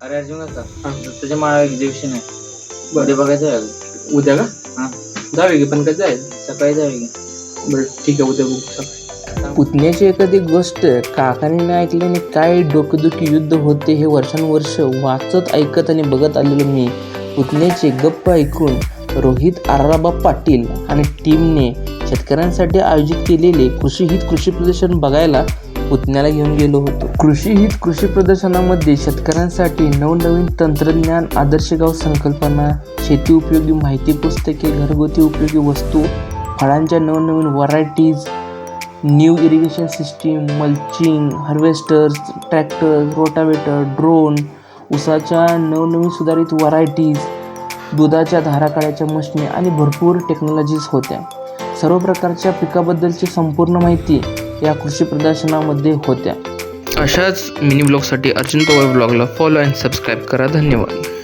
अरे अर्जुन का हा. दत्ताच्या माळा एक्झिबिशन आहे बरं. उद्या बघायचं आहे. उद्या का हा जाऊया की पण कधी जायचं सकाळी जाऊया की. बरं ठीक आहे उद्या बघू सकाळी पुतण्याची एखादी गोष्ट काकाने नाही ऐकल्याने काय डोकेदुखी युद्ध होते हे वर्षानुवर्ष वाचत ऐकत आणि बघत आलेलो मी पुतण्याचे गप्प ऐकून रोहित आराबा पाटील आणि टीमने शेतकऱ्यांसाठी आयोजित केलेले कृषी हित कृषी प्रदर्शन बघायला पुतण्याला घेऊन गेलो होतो. कृषी हित कृषी प्रदर्शनामध्ये शेतकऱ्यांसाठी नवनवीन तंत्रज्ञान आदर्श गाव संकल्पना शेती उपयोगी माहिती पुस्तके घरगुती उपयोगी वस्तू फळांच्या नवनवीन varieties new irrigation system mulching harvesters tractor rotavator drone उसाच्या नवनवीन सुधारित व्हरायटीज दुधाच्या धाराकाळ्याच्या मशनी आणि भरपूर टेक्नॉलॉजीज होत्या. सर्व प्रकारच्या पिकाबद्दलची संपूर्ण माहिती या कृषी प्रदर्शनामध्ये होत्या. अशाच मिनी ब्लॉगसाठी अर्जुन पवार ब्लॉगला फॉलो अँड सबस्क्राईब करा. धन्यवाद.